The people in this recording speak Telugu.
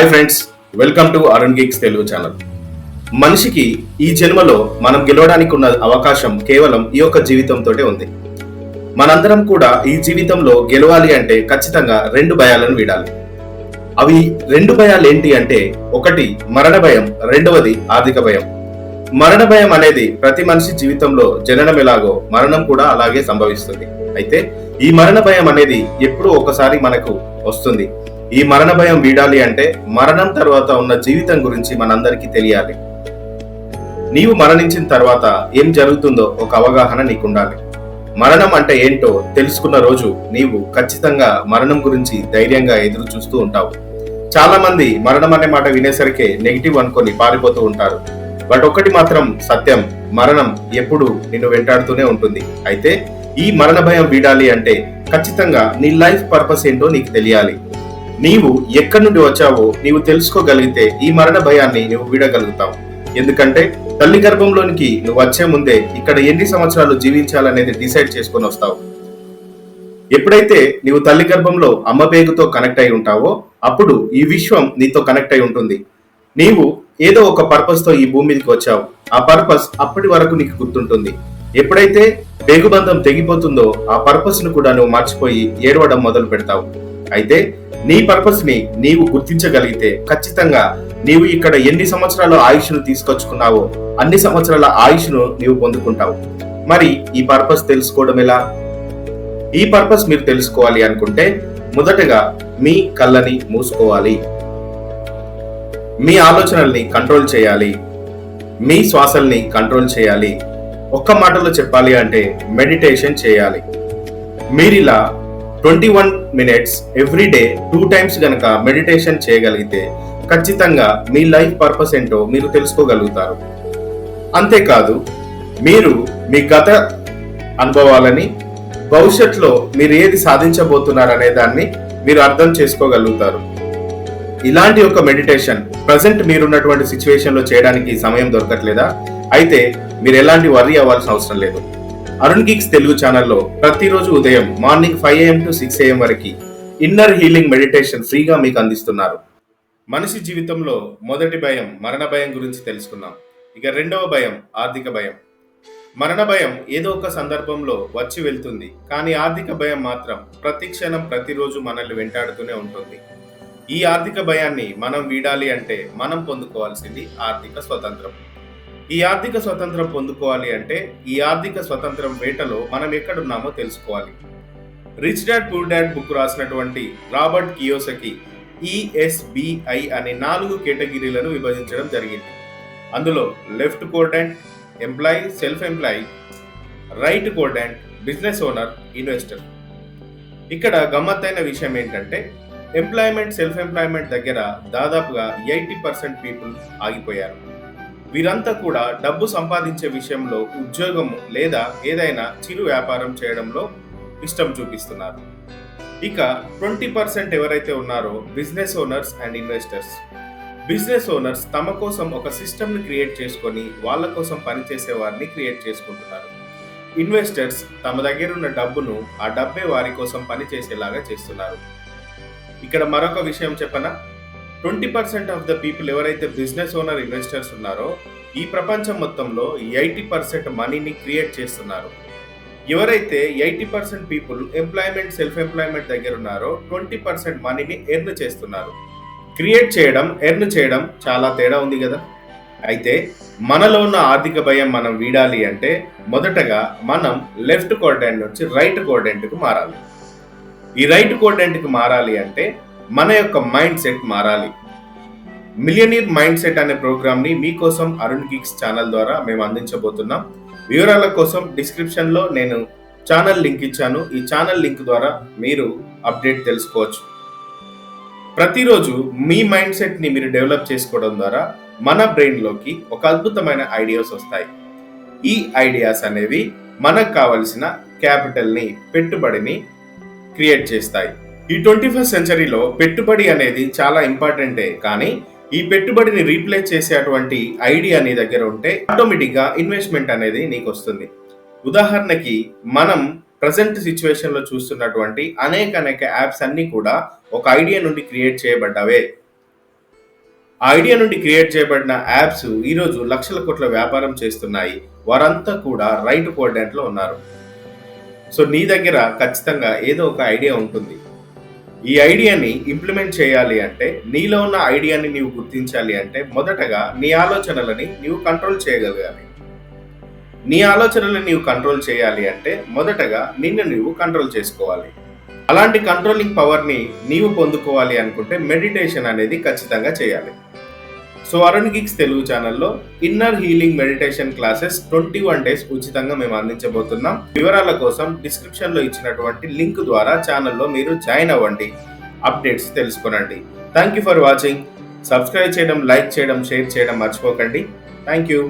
Hi friends welcome to Arun geeks Telugu channel. మనిషికి ఈ జన్మలో మనం గెలవడానికి ఉన్న అవకాశం కేవలం ఈ యొక్క జీవితంతో ఉంది. మనందరం కూడా ఈ జీవితంలో గెలవాలి అంటే ఖచ్చితంగా రెండు భయాలను వీడాలి. అవి రెండు భయాలు ఏంటి అంటే ఒకటి మరణ భయం రెండవది ఆర్థిక భయం. మరణ భయం అనేది ప్రతి మనిషి జీవితంలో జననం ఎలాగో మరణం కూడా అలాగే సంభవిస్తుంది. అయితే ఈ మరణ భయం అనేది ఎప్పుడూ ఒకసారి మనకు వస్తుంది. ఈ మరణ భయం వీడాలి అంటే మరణం తర్వాత ఉన్న జీవితం గురించి మనందరికీ తెలియాలి. నీవు మరణించిన తర్వాత ఏం జరుగుతుందో ఒక అవగాహన నీకుండాలి. మరణం అంటే ఏంటో తెలుసుకున్న రోజు నీవు ఖచ్చితంగా మరణం గురించి ధైర్యంగా ఎదురు చూస్తూ ఉంటావు. చాలా మంది మరణం అనే మాట వినేసరికి నెగిటివ్ అనుకొని పారిపోతూ ఉంటారు. బట్ ఒకటి మాత్రం సత్యం మరణం ఎప్పుడు నిన్ను వెంటాడుతూనే ఉంటుంది. అయితే ఈ మరణ భయం వీడాలి అంటే ఖచ్చితంగా నీ లైఫ్ పర్పస్ ఏంటో నీకు తెలియాలి. నీవు ఎక్కడి నుండి వచ్చావో నీవు తెలుసుకోగలిగితే ఈ మరణ భయాన్ని నువ్వు వీడగలుగుతావు. ఎందుకంటే తల్లి గర్భంలోనికి నువ్వు వచ్చే ముందే ఇక్కడ ఎన్ని సంవత్సరాలు జీవించాలనేది డిసైడ్ చేసుకొని వస్తావు. ఎప్పుడైతే నీవు తల్లి గర్భంలో అమ్మ పేగుతో కనెక్ట్ అయి ఉంటావో అప్పుడు ఈ విశ్వం నీతో కనెక్ట్ అయి ఉంటుంది. నీవు ఏదో ఒక పర్పస్తో ఈ భూమి మీదకి వచ్చావు. ఆ పర్పస్ అప్పటి వరకు నీకు గుర్తుంటుంది. ఎప్పుడైతే పేగుబంధం తెగిపోతుందో ఆ పర్పస్ను కూడా నువ్వు మర్చిపోయి ఏడవడం మొదలు పెడతావు. అయితే నీ పర్పస్ని నీవు గుర్తించగలిగితే ఖచ్చితంగా నీవు ఇక్కడ ఎన్ని సంవత్సరాల ఆయుష్ను తీసుకొచ్చుకున్నావో అన్ని సంవత్సరాల ఆయుష్ను నీవు పొందుకుంటావు. మరి ఈ పర్పస్ తెలుసుకోవడం ఎలా? ఈ పర్పస్ మీరు తెలుసుకోవాలి అనుకుంటే మొదటగా మీ కళ్ళని మూసుకోవాలి. మీ ఆలోచనల్ని కంట్రోల్ చేయాలి. మీ శ్వాసల్ని కంట్రోల్ చేయాలి. ఒక్క మాటలో చెప్పాలి అంటే మెడిటేషన్ చేయాలి. మీరిలా twenty one minutes every day two times గనక మెడిటేషన్ చేయగలిగితే ఖచ్చితంగా మీ లైఫ్ పర్పస్ ఏంటో మీరు తెలుసుకోగలుగుతారు. అంతేకాదు మీరు మీ గత అనుభవాలని భవిష్యత్తులో మీరు ఏది సాధించబోతున్నారు అనే దాన్ని మీరు అర్థం చేసుకోగలుగుతారు. ఇలాంటి ఒక మెడిటేషన్ ప్రజెంట్ మీరున్నటువంటి సిచ్యువేషన్లో చేయడానికి సమయం దొరకట్లేదా? అయితే మీరు ఎలాంటి వర్రీ అవ్వాల్సిన అవసరం లేదు. అరుణ్ గిక్స్ తెలుగు ఛానల్లో ప్రతిరోజు ఉదయం morning five AM to six AM వరకు ఇన్నర్ హీలింగ్ మెడిటేషన్ ఫ్రీగా మీకు అందిస్తున్నారు. మనిషి జీవితంలో మొదటి భయం మరణ భయం గురించి తెలుసుకున్నాం ఇక రెండవ భయం ఆర్థిక భయం. మరణ భయం ఏదో ఒక సందర్భంలో వచ్చి వెళ్తుంది కానీ ఆర్థిక భయం మాత్రం ప్రతి క్షణం ప్రతిరోజు మనల్ని వెంటాడుతూనే ఉంటుంది. ఈ ఆర్థిక భయాన్ని మనం వీడాలి అంటే మనం పొందుకోవాల్సింది ఆర్థిక స్వతంత్రం. ఈ ఆర్థిక స్వతంత్రం పొందుకోవాలి అంటే ఈ ఆర్థిక స్వతంత్రం వేటలో మనం ఎక్కడున్నామో తెలుసుకోవాలి. Rich dad poor dad book రాసినటువంటి రాబర్ట్ కియోసకి ఈఎస్బిఐ అనే నాలుగు కేటగిరీలను విభజించడం జరిగింది. అందులో left quadrant employee self employee right quadrant business owner investor. ఇక్కడ గమ్మత్తైన విషయం ఏంటంటే ఎంప్లాయ్మెంట్ సెల్ఫ్ ఎంప్లాయ్మెంట్ దగ్గర దాదాపుగా ఎయిటీ పర్సెంట్ పీపుల్ ఆగిపోయారు. వీరంతా కూడా డబ్బు సంపాదించే విషయంలో ఉద్యోగం లేదా ఏదైనా చిరు వ్యాపారం చేయడంలో ఇష్టం చూపిస్తున్నారు. ఇక ట్వంటీ పర్సెంట్ ఎవరైతే ఉన్నారో business owners and investors. Business owners తమ కోసం ఒక సిస్టమ్ని క్రియేట్ చేసుకొని వాళ్ళ కోసం పనిచేసే వారిని క్రియేట్ చేసుకుంటున్నారు. ఇన్వెస్టర్స్ తమ దగ్గర ఉన్న డబ్బును ఆ డబ్బే వారి కోసం పనిచేసేలాగా చేస్తున్నారు. ఇక్కడ మరొక విషయం చెప్పనా? Twenty percent of the people ఎవరైతే బిజినెస్ ఓనర్ ఇన్వెస్టర్స్ ఉన్నారో ఈ ప్రపంచం మొత్తంలో ఎయిటీ పర్సెంట్ మనీని క్రియేట్ చేస్తున్నారు. ఎవరైతే eighty percent people employment self employment దగ్గర ఉన్నారో ట్వంటీ పర్సెంట్ మనీని ఎర్న్ చేస్తున్నారు. క్రియేట్ చేయడం ఎర్న్ చేయడం చాలా తేడా ఉంది కదా. అయితే మనలో ఉన్న ఆర్థిక భయం మనం వీడాలి అంటే మొదటగా మనం లెఫ్ట్ కోర్డెంట్ నుంచి రైట్ కోర్డెంట్కు మారాలి. ఈ రైట్ కోర్డెంట్కి మారాలి అంటే మన యొక్క మైండ్ సెట్ మారాలి. మిలియనీర్ మైండ్ సెట్ అనే ప్రోగ్రామ్ని మీకోసం అరుణ్ గిక్స్ ఛానల్ ద్వారా మేము అందించబోతున్నాం. వివరాల కోసం డిస్క్రిప్షన్లో నేను ఛానల్ లింక్ ఇచ్చాను. ఈ ఛానల్ లింక్ ద్వారా మీరు అప్డేట్ తెలుసుకోవచ్చు. ప్రతిరోజు మీ మైండ్ సెట్ని మీరు డెవలప్ చేసుకోవడం ద్వారా మన బ్రెయిన్లోకి ఒక అద్భుతమైన ఐడియాస్ వస్తాయి. ఈ ఐడియాస్ అనేవి మనకు కావలసిన క్యాపిటల్ని పెట్టుబడిని క్రియేట్ చేస్తాయి. ఈ ట్వంటీ ఫస్ట్ సెంచరీలో పెట్టుబడి అనేది చాలా ఇంపార్టెంటే కానీ ఈ పెట్టుబడిని రీప్లేస్ చేసేటువంటి ఐడియా నీ దగ్గర ఉంటే ఆటోమేటిక్గా ఇన్వెస్ట్మెంట్ అనేది నీకు వస్తుంది. ఉదాహరణకి మనం ప్రజెంట్ సిచ్యువేషన్లో చూస్తున్నటువంటి అనేక అనేక యాప్స్ అన్నీ కూడా ఒక ఐడియా నుండి క్రియేట్ చేయబడ్డవే. ఆ ఐడియా నుండి క్రియేట్ చేయబడిన యాప్స్ ఈరోజు లక్షల కోట్ల వ్యాపారం చేస్తున్నాయి. వారంతా కూడా రైట్ కోఆర్డినేట్లో ఉన్నారు. సో నీ దగ్గర ఖచ్చితంగా ఏదో ఒక ఐడియా ఉంటుంది. ఈ ఐడియాని ఇంప్లిమెంట్ చేయాలి అంటే నీలో ఉన్న ఐడియాని నీవు గుర్తించాలి అంటే మొదటగా నీ ఆలోచనలని నీవు కంట్రోల్ చేయగలగాలి. నీ ఆలోచనలను నీవు కంట్రోల్ చేయాలి అంటే మొదటగా నిన్ను నీవు కంట్రోల్ చేసుకోవాలి. అలాంటి కంట్రోలింగ్ పవర్ని నీవు పొందుకోవాలి అనుకుంటే మెడిటేషన్ అనేది ఖచ్చితంగా చేయాలి. సో అరుణ్ గిక్స్ తెలుగు ఛానల్లో inner healing meditation classes twenty one days ఉచితంగా మేము అందించబోతున్నాం. వివరాల కోసం డిస్క్రిప్షన్లో ఇచ్చినటువంటి లింక్ ద్వారా ఛానల్లో మీరు జాయిన్ అవ్వండి. Updates తెలుసుకోనండి. Thank you for watching. Subscribe చేయడం లైక్ చేయడం షేర్ చేయడం మర్చిపోకండి. Thank you.